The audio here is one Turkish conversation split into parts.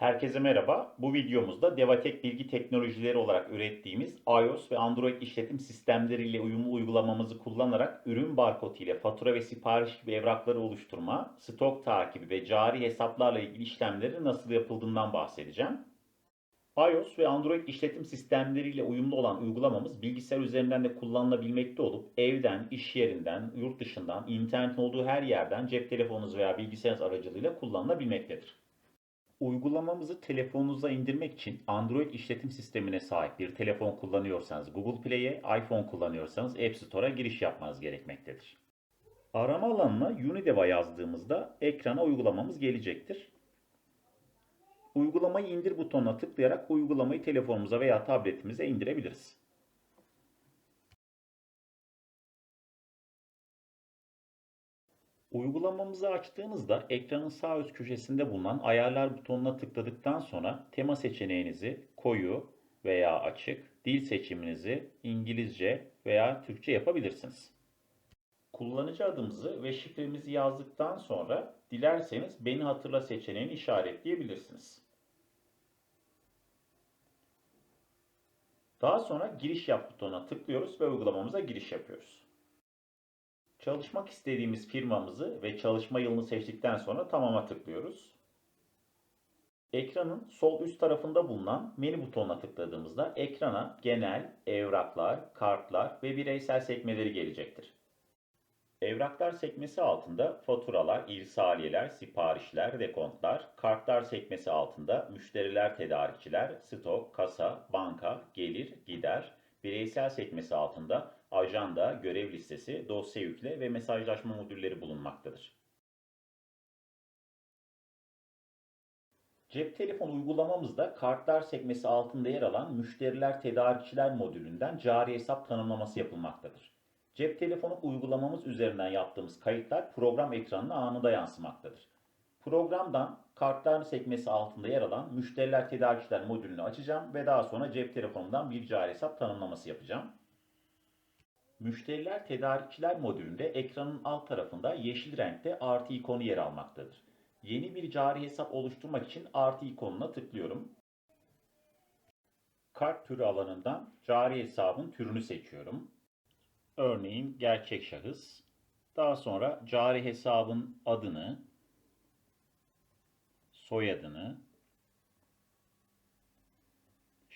Herkese merhaba. Bu videomuzda Devatek Bilgi Teknolojileri olarak ürettiğimiz iOS ve Android işletim sistemleriyle uyumlu uygulamamızı kullanarak ürün barkodu ile fatura ve sipariş gibi evrakları oluşturma, stok takibi ve cari hesaplarla ilgili işlemleri nasıl yapıldığından bahsedeceğim. iOS ve Android işletim sistemleriyle uyumlu olan uygulamamız bilgisayar üzerinden de kullanılabilmekte olup evden, iş yerinden, yurt dışından, internet olduğu her yerden cep telefonunuz veya bilgisayarınız aracılığıyla kullanılabilmektedir. Uygulamamızı telefonunuza indirmek için Android işletim sistemine sahip bir telefon kullanıyorsanız Google Play'e, iPhone kullanıyorsanız App Store'a giriş yapmanız gerekmektedir. Arama alanına Unideva yazdığımızda ekrana uygulamamız gelecektir. Uygulamayı indir butonuna tıklayarak uygulamayı telefonumuza veya tabletimize indirebiliriz. Uygulamamızı açtığımızda ekranın sağ üst köşesinde bulunan ayarlar butonuna tıkladıktan sonra tema seçeneğinizi koyu veya açık, dil seçiminizi İngilizce veya Türkçe yapabilirsiniz. Kullanıcı adımızı ve şifremizi yazdıktan sonra dilerseniz beni hatırla seçeneğini işaretleyebilirsiniz. Daha sonra giriş yap butonuna tıklıyoruz ve uygulamamıza giriş yapıyoruz. Çalışmak istediğimiz firmamızı ve çalışma yılını seçtikten sonra tamama tıklıyoruz. Ekranın sol üst tarafında bulunan menü butonuna tıkladığımızda ekrana genel, evraklar, kartlar ve bireysel sekmeleri gelecektir. Evraklar sekmesi altında faturalar, irsaliyeler, siparişler, dekontlar, kartlar sekmesi altında müşteriler, tedarikçiler, stok, kasa, banka, gelir, gider, bireysel sekmesi altında ajanda, görev listesi, dosya yükle ve mesajlaşma modülleri bulunmaktadır. Cep telefonu uygulamamızda kartlar sekmesi altında yer alan müşteriler tedarikçiler modülünden cari hesap tanımlaması yapılmaktadır. Cep telefonu uygulamamız üzerinden yaptığımız kayıtlar program ekranına anında yansımaktadır. Programdan kartlar sekmesi altında yer alan müşteriler tedarikçiler modülünü açacağım ve daha sonra cep telefonundan bir cari hesap tanımlaması yapacağım. Müşteriler tedarikçiler modülünde ekranın alt tarafında yeşil renkte artı ikonu yer almaktadır. Yeni bir cari hesap oluşturmak için artı ikonuna tıklıyorum. Kart türü alanından cari hesabın türünü seçiyorum. Örneğin gerçek şahıs. Daha sonra cari hesabın adını, soyadını,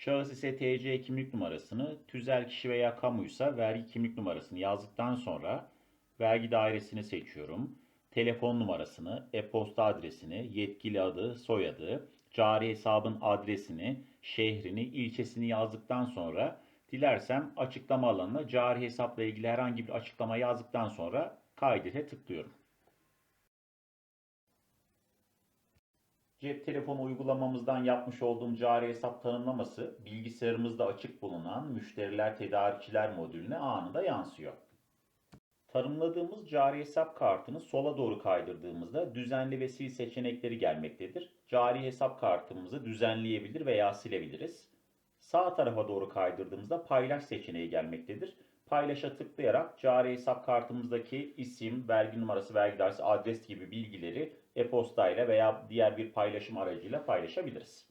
Şahıs ise TC kimlik numarasını, tüzel kişi veya kamuysa vergi kimlik numarasını yazdıktan sonra vergi dairesini seçiyorum. Telefon numarasını, e-posta adresini, yetkili adı, soyadı, cari hesabın adresini, şehrini, ilçesini yazdıktan sonra dilersem açıklama alanına cari hesapla ilgili herhangi bir açıklama yazdıktan sonra kaydete tıklıyorum. Cep telefonu uygulamamızdan yapmış olduğum cari hesap tanımlaması bilgisayarımızda açık bulunan müşteriler tedarikçiler modülüne anında yansıyor. Tanımladığımız cari hesap kartını sola doğru kaydırdığımızda düzenli ve sil seçenekleri gelmektedir. Cari hesap kartımızı düzenleyebilir veya silebiliriz. Sağ tarafa doğru kaydırdığımızda paylaş seçeneği gelmektedir. Paylaşa tıklayarak cari hesap kartımızdaki isim, vergi numarası, vergi dairesi, adres gibi bilgileri e-posta ile veya diğer bir paylaşım aracıyla paylaşabiliriz.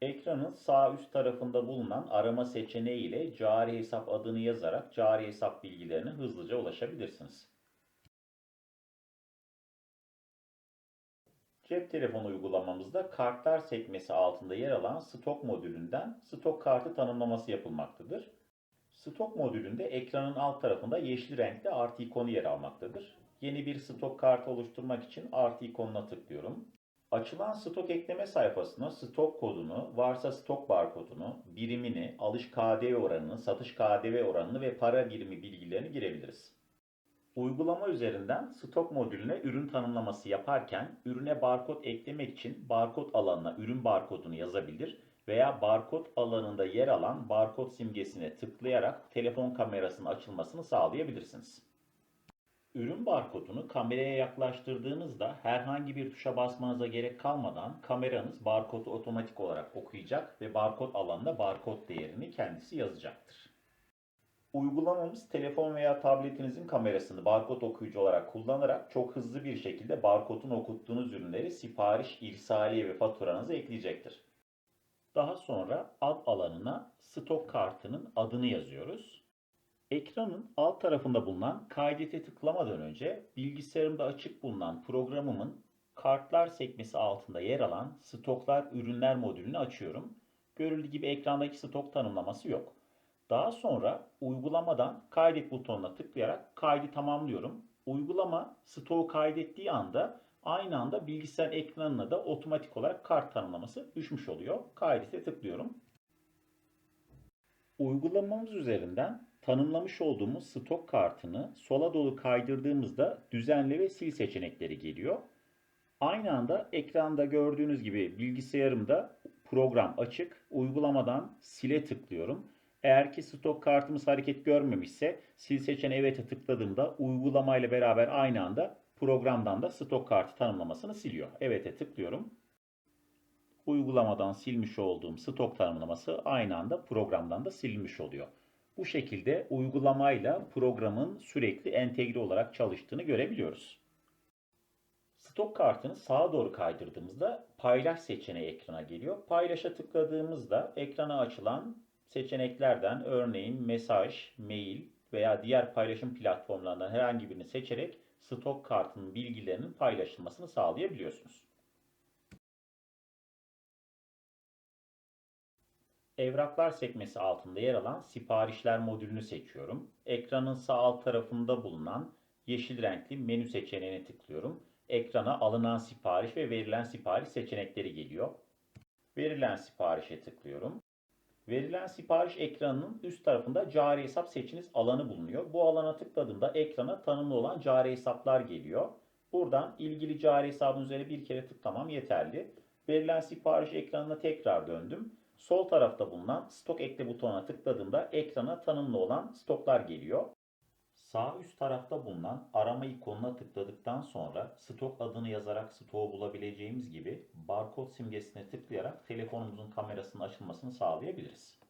Ekranın sağ üst tarafında bulunan arama seçeneği ile cari hesap adını yazarak cari hesap bilgilerine hızlıca ulaşabilirsiniz. Cep telefonu uygulamamızda kartlar sekmesi altında yer alan stok modülünden stok kartı tanımlaması yapılmaktadır. Stok modülünde ekranın alt tarafında yeşil renkte artı ikonu yer almaktadır. Yeni bir stok kartı oluşturmak için artı ikonuna tıklıyorum. Açılan stok ekleme sayfasına stok kodunu, varsa stok barkodunu, birimini, alış KDV oranını, satış KDV oranını ve para birimi bilgilerini girebiliriz. Uygulama üzerinden stok modülüne ürün tanımlaması yaparken ürüne barkod eklemek için barkod alanına ürün barkodunu yazabilir veya barkod alanında yer alan barkod simgesine tıklayarak telefon kamerasının açılmasını sağlayabilirsiniz. Ürün barkodunu kameraya yaklaştırdığınızda herhangi bir tuşa basmanıza gerek kalmadan kameranız barkodu otomatik olarak okuyacak ve barkod alanında barkod değerini kendisi yazacaktır. Uygulamamız telefon veya tabletinizin kamerasını barkod okuyucu olarak kullanarak çok hızlı bir şekilde barkodun okuttuğunuz ürünleri sipariş, irsaliye ve faturanıza ekleyecektir. Daha sonra ad alanına stok kartının adını yazıyoruz. Ekranın alt tarafında bulunan kaydete tıklamadan önce bilgisayarımda açık bulunan programımın kartlar sekmesi altında yer alan stoklar ürünler modülünü açıyorum. Görüldüğü gibi ekrandaki stok tanımlaması yok. Daha sonra uygulamadan kaydet butonuna tıklayarak kaydı tamamlıyorum. Uygulama stoğu kaydettiği anda aynı anda bilgisayar ekranına da otomatik olarak kart tanımlaması düşmüş oluyor. Kaydete tıklıyorum. Uygulamamız üzerinden tanımlamış olduğumuz stok kartını sola doğru kaydırdığımızda düzenle ve sil seçenekleri geliyor. Aynı anda ekranda gördüğünüz gibi bilgisayarımda program açık. Uygulamadan sile tıklıyorum. Eğer ki stok kartımız hareket görmemişse sil seçeneği evet'e tıkladığımda uygulamayla beraber aynı anda programdan da stok kartı tanımlamasını siliyor. Evet'e tıklıyorum. Uygulamadan silmiş olduğum stok tanımlaması aynı anda programdan da silinmiş oluyor. Bu şekilde uygulamayla programın sürekli entegre olarak çalıştığını görebiliyoruz. Stok kartını sağa doğru kaydırdığımızda paylaş seçeneği ekrana geliyor. Paylaşa tıkladığımızda ekrana açılan seçeneklerden örneğin mesaj, mail veya diğer paylaşım platformlarından herhangi birini seçerek stok kartının bilgilerinin paylaşılmasını sağlayabiliyorsunuz. Evraklar sekmesi altında yer alan siparişler modülünü seçiyorum. Ekranın sağ alt tarafında bulunan yeşil renkli menü seçeneğine tıklıyorum. Ekrana alınan sipariş ve verilen sipariş seçenekleri geliyor. Verilen siparişe tıklıyorum. Verilen sipariş ekranının üst tarafında cari hesap seçiniz alanı bulunuyor. Bu alana tıkladığımda ekrana tanımlı olan cari hesaplar geliyor. Buradan ilgili cari hesabın üzerine bir kere tıklamam yeterli. Verilen sipariş ekranına tekrar döndüm. Sol tarafta bulunan stok ekle butonuna tıkladığımda ekrana tanımlı olan stoklar geliyor. Sağ üst tarafta bulunan arama ikonuna tıkladıktan sonra stok adını yazarak stoğu bulabileceğimiz gibi barkod simgesine tıklayarak telefonumuzun kamerasının açılmasını sağlayabiliriz.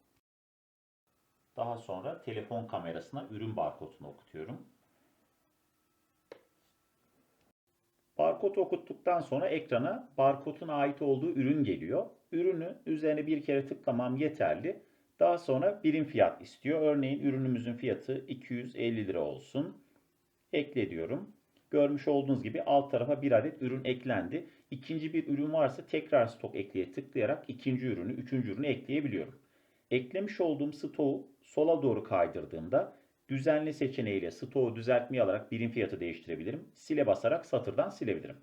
Daha sonra telefon kamerasına ürün barkodunu okutuyorum. Barkod okuttuktan sonra ekrana barkodun ait olduğu ürün geliyor. Ürünü üzerine bir kere tıklamam yeterli. Daha sonra birim fiyat istiyor. Örneğin ürünümüzün fiyatı 250 lira olsun. Ekle diyorum. Görmüş olduğunuz gibi alt tarafa bir adet ürün eklendi. İkinci bir ürün varsa tekrar stok ekleye tıklayarak ikinci ürünü, üçüncü ürünü ekleyebiliyorum. Eklemiş olduğum stoğu sola doğru kaydırdığımda düzenli seçeneğiyle stoğu düzeltmeyi alarak birim fiyatı değiştirebilirim. Sile basarak satırdan silebilirim.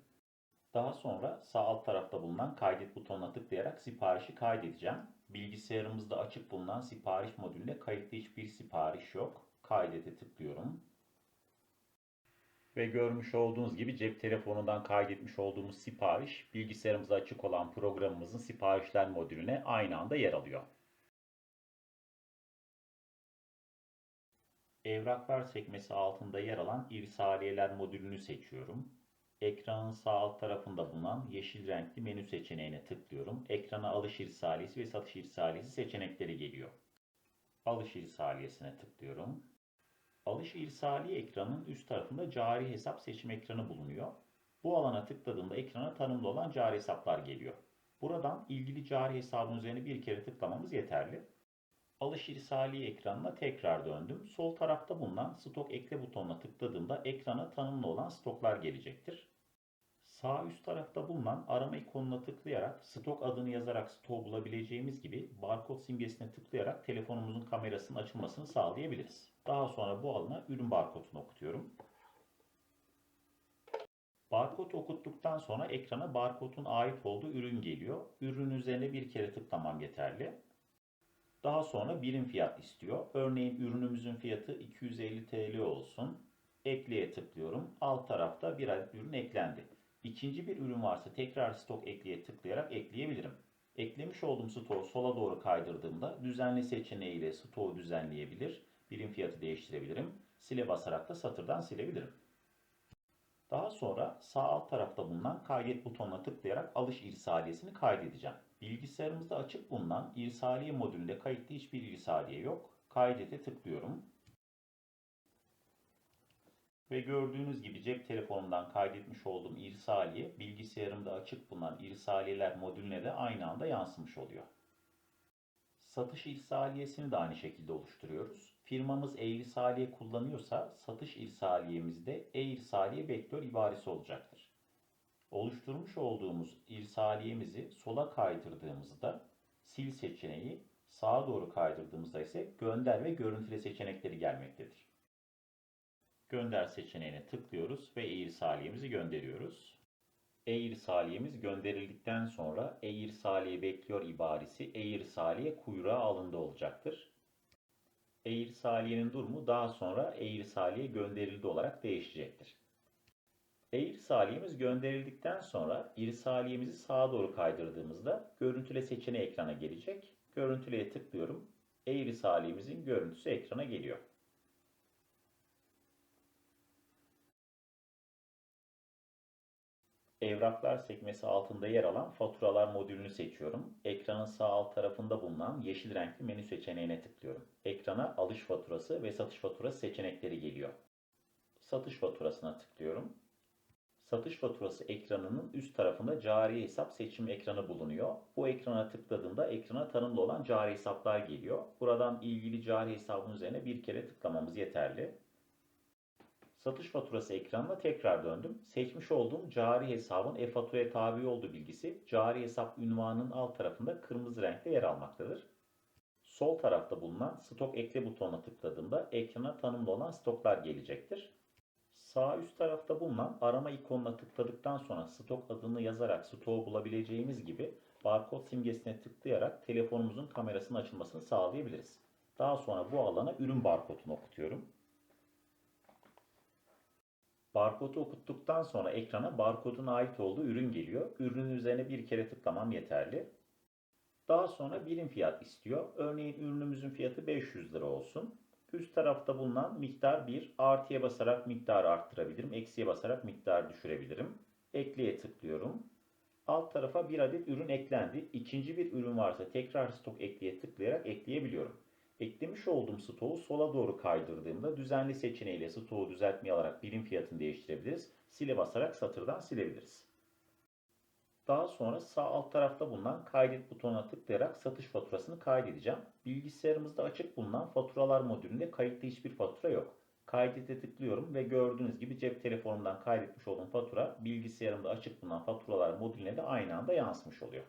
Daha sonra sağ alt tarafta bulunan kaydet butonuna tıklayarak siparişi kaydedeceğim. Bilgisayarımızda açık bulunan sipariş modülünde kayıtlı hiçbir sipariş yok. Kaydete tıklıyorum. Ve görmüş olduğunuz gibi cep telefonundan kaydetmiş olduğumuz sipariş bilgisayarımızda açık olan programımızın siparişler modülüne aynı anda yer alıyor. Evraklar sekmesi altında yer alan irsaliyeler modülünü seçiyorum. Ekranın sağ alt tarafında bulunan yeşil renkli menü seçeneğine tıklıyorum. Ekrana alış irsaliyesi ve satış irsaliyesi seçenekleri geliyor. Alış irsaliyesine tıklıyorum. Alış irsaliye ekranının üst tarafında cari hesap seçim ekranı bulunuyor. Bu alana tıkladığımda ekrana tanımlı olan cari hesaplar geliyor. Buradan ilgili cari hesabın üzerine bir kere tıklamamız yeterli. Alış irsaliye ekranına tekrar döndüm. Sol tarafta bulunan stok ekle butonuna tıkladığımda ekrana tanımlı olan stoklar gelecektir. Sağ üst tarafta bulunan arama ikonuna tıklayarak stok adını yazarak stoğu bulabileceğimiz gibi barkod simgesine tıklayarak telefonumuzun kamerasının açılmasını sağlayabiliriz. Daha sonra bu alana ürün barkodunu okutuyorum. Barkod okuttuktan sonra ekrana barkodun ait olduğu ürün geliyor. Ürünün üzerine bir kere tıklamam yeterli. Daha sonra birim fiyat istiyor. Örneğin ürünümüzün fiyatı 250 TL olsun. Ekleye tıklıyorum. Alt tarafta bir adet ürün eklendi. İkinci bir ürün varsa tekrar stok ekleye tıklayarak ekleyebilirim. Eklemiş olduğum stoğu sola doğru kaydırdığımda düzenli seçeneğiyle stoğu düzenleyebilir. Birim fiyatı değiştirebilirim. Sile basarak da satırdan silebilirim. Daha sonra sağ alt tarafta bulunan kaydet butonuna tıklayarak alış irsaliyesini kaydedeceğim. Bilgisayarımızda açık bulunan irsaliye modülünde kayıtlı hiçbir irsaliye yok. Kaydete tıklıyorum. Ve gördüğünüz gibi cep telefonumdan kaydetmiş olduğum irsaliye bilgisayarımda açık bulunan irsaliyeler modülüne de aynı anda yansımış oluyor. Satış irsaliyesini de aynı şekilde oluşturuyoruz. Firmamız e-irsaliye kullanıyorsa satış irsaliyemizde e-irsaliye vektör ibaresi olacaktır. Oluşturmuş olduğumuz irsaliyemizi sola kaydırdığımızda sil seçeneği, sağa doğru kaydırdığımızda ise gönder ve görüntüle seçenekleri gelmektedir. Gönder seçeneğine tıklıyoruz ve e-irsaliyemizi gönderiyoruz. E-irsaliyemiz gönderildikten sonra e-irsaliye bekliyor ibaresi e-irsaliye kuyruğa alındı olacaktır. E-irsaliyenin durumu daha sonra e-irsaliye gönderildi olarak değişecektir. E-irsaliyemiz gönderildikten sonra irsaliyemizi sağa doğru kaydırdığımızda görüntüle seçeneği ekrana gelecek. Görüntüleye tıklıyorum. E-irsaliyemizin görüntüsü ekrana geliyor. Evraklar sekmesi altında yer alan faturalar modülünü seçiyorum. Ekranın sağ alt tarafında bulunan yeşil renkli menü seçeneğine tıklıyorum. Ekrana alış faturası ve satış faturası seçenekleri geliyor. Satış faturasına tıklıyorum. Satış faturası ekranının üst tarafında cari hesap seçim ekranı bulunuyor. Bu ekrana tıkladığımda ekrana tanımlı olan cari hesaplar geliyor. Buradan ilgili cari hesabın üzerine bir kere tıklamamız yeterli. Satış faturası ekranına tekrar döndüm. Seçmiş olduğum cari hesabın e-faturaya tabi olduğu bilgisi cari hesap ünvanının alt tarafında kırmızı renkte yer almaktadır. Sol tarafta bulunan stok ekle butonuna tıkladığımda ekrana tanımlı olan stoklar gelecektir. Sağ üst tarafta bulunan arama ikonuna tıkladıktan sonra stok adını yazarak stoğu bulabileceğimiz gibi barkod simgesine tıklayarak telefonumuzun kamerasının açılmasını sağlayabiliriz. Daha sonra bu alana ürün barkodunu okutuyorum. Barkodu okuttuktan sonra ekrana barkodun ait olduğu ürün geliyor. Ürünün üzerine bir kere tıklamam yeterli. Daha sonra birim fiyat istiyor. Örneğin ürünümüzün fiyatı 500 lira olsun. Üst tarafta bulunan miktar 1. Artıya basarak miktarı arttırabilirim. Eksiye basarak miktarı düşürebilirim. Ekleye tıklıyorum. Alt tarafa bir adet ürün eklendi. İkinci bir ürün varsa tekrar stok ekleye tıklayarak ekleyebiliyorum. Eklemiş olduğum stoğu sola doğru kaydırdığımda düzenli seçeneğiyle stoğu düzeltmeyi alarak birim fiyatını değiştirebiliriz. Sile basarak satırdan silebiliriz. Daha sonra sağ alt tarafta bulunan kaydet butonuna tıklayarak satış faturasını kaydedeceğim. Bilgisayarımızda açık bulunan faturalar modülünde kayıtlı hiçbir fatura yok. Kaydete tıklıyorum ve gördüğünüz gibi cep telefonumdan kaydetmiş olduğum fatura bilgisayarımda açık bulunan faturalar modülüne de aynı anda yansımış oluyor.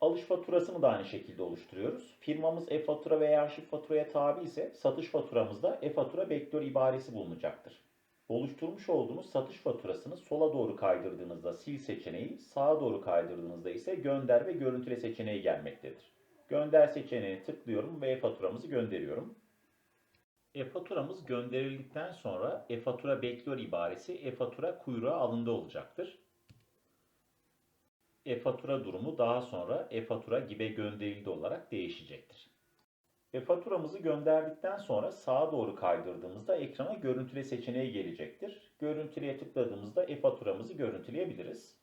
Alış faturasını da aynı şekilde oluşturuyoruz. Firmamız e-fatura veya arşiv faturaya tabi ise satış faturamızda e-fatura bekliyor ibaresi bulunacaktır. Oluşturmuş olduğunuz satış faturasını sola doğru kaydırdığınızda sil seçeneği, sağa doğru kaydırdığınızda ise gönder ve görüntüle seçeneği gelmektedir. Gönder seçeneğine tıklıyorum ve e-faturamızı gönderiyorum. E-faturamız gönderildikten sonra e-fatura bekliyor ibaresi e-fatura kuyruğa alındı olacaktır. E-fatura durumu daha sonra e-fatura gibi gönderildi olarak değişecektir. E-faturamızı gönderdikten sonra sağa doğru kaydırdığımızda ekrana görüntüle seçeneği gelecektir. Görüntüleye tıkladığımızda e-faturamızı görüntüleyebiliriz.